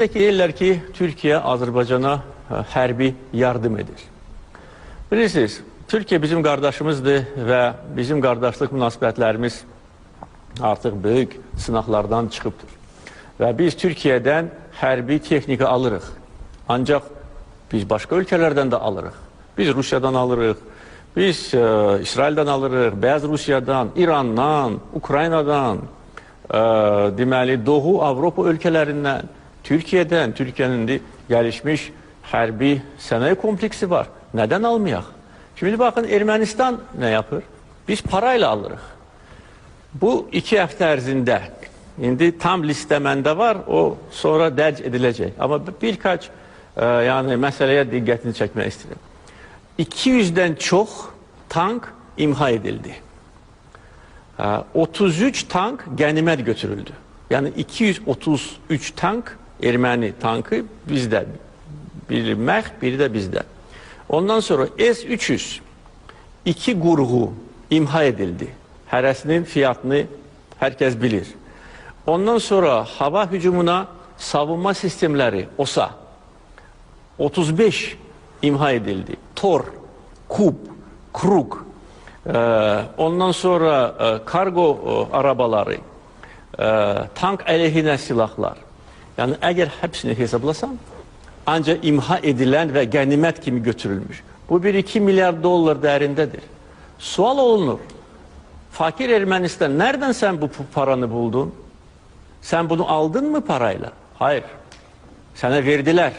Peki deyirlər ki, Türkiyə Azərbaycana ə, hərbi yardım edir. Bilirsiniz, Türkiyə bizim qardaşımızdır və bizim qardaşlıq münasibətlərimiz artıq böyük sınaqlardan çıxıbdır. Və biz Türkiyədən hərbi texnika alırıq. Ancaq biz başqa ölkələrdən də alırıq. Biz Rusiyadan alırıq, biz ə, İsraildən alırıq, Bəyaz Rusiyadan, İrandan, Ukraynadan, ə, deməli Doğu Avropa ölkələrindən, Türkiyədən, Türkiyənin indi gəlişmiş hərbi sənaye kompleksi var. Nədən almayaq? Şimdi bakın Ermənistan nə yapır? Biz parayla alırıq. Bu iki həftə ərzində indi tam listə məndə var, o sonra dərc ediləcək. Amma birkaç e, yəni məsələyə diqqətini çəkmək istəyirəm. 200-dən çox tank imha edildi. E, 33 tank qənimət götürüldü. Yəni 233 tank erməni tankı bizdə. Biri məx, biri də bizdə. Ondan sonra S-300 iki qurğu imha edildi. Hərəsinin fiyatını herkes bilir. Ondan sonra hava hücumuna savunma sistemleri OSA 35 imha edildi. Tor, Kub, Kruk, e, ondan sonra e, kargo e, arabaları, e, tank əleyhinə silahlar. Yani eğer hepsini hesaplasan ancak imha edilen ve ganimet kimi götürülmüş. Bu 1-2 milyar dolar değerindedir. Sual olunur. Fakir Ermenistan nereden sen bu paranı buldun? Sen bunu aldın mı parayla? Hayır. Sana verdiler.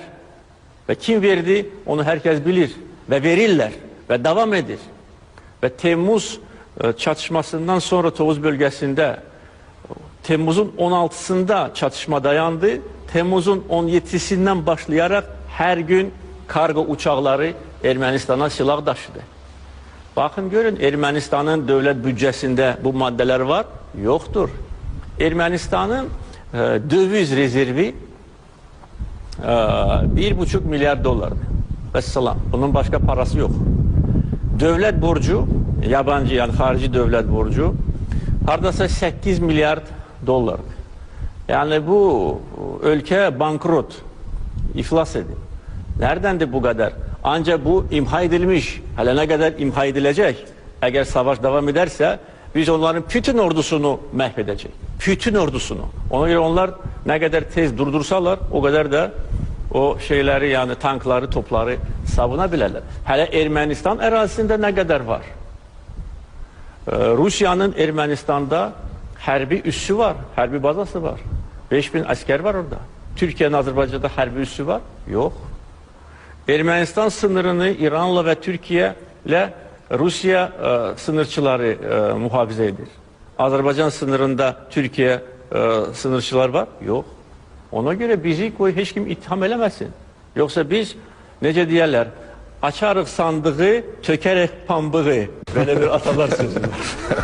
Ve kim verdi onu herkes bilir. Ve verirler. Ve devam edir. Ve Temmuz e, çatışmasından sonra Tovuz bölgesinde Temmuz'un 16'sında çatışma dayandı. Temmuz'un 17'sinden başlayarak her gün kargo uçakları Ermenistan'a silah taşıdı. Bakın görün Ermenistan'ın devlet bütçesinde bu maddeler var. Yoktur. Ermenistan'ın e, döviz rezervi e, bir buçuk milyar dolar. Vesselam. Bunun başka parası yok. Devlet borcu, yabancı yani harici devlet borcu hardasa 8 milyar dolar. Yani bu ülke bankrot, iflas edin. Neredendi bu kadar? Ancak bu imha edilmiş. Hele ne kadar imha edilecek? Eğer savaş devam ederse biz onların bütün ordusunu mahvedecek. Bütün ordusunu. Ona göre onlar ne kadar tez durdursalar o kadar da o şeyleri yani tankları, topları savunabilirler. Hele Ermenistan erazisinde ne kadar var? Ee, Rusya'nın Hərbi üssü var, hərbi bazası var. 5000 asker var orada. Türkiye'nin Azerbaycan'da hərbi üssü var? Yok. Ermənistan sınırını İranla ve Türkiye ile Rusya e, sınırçıları e, muhafaza edir. Azerbaycan sınırında Türkiye e, sınırçılar var? Yok. Ona göre bizi koy hiç kim itham eləməsin. Yoksa biz necə deyərlər? Açarıq sandığı, tökərək pambığı. Böyle bir atalar sözü var.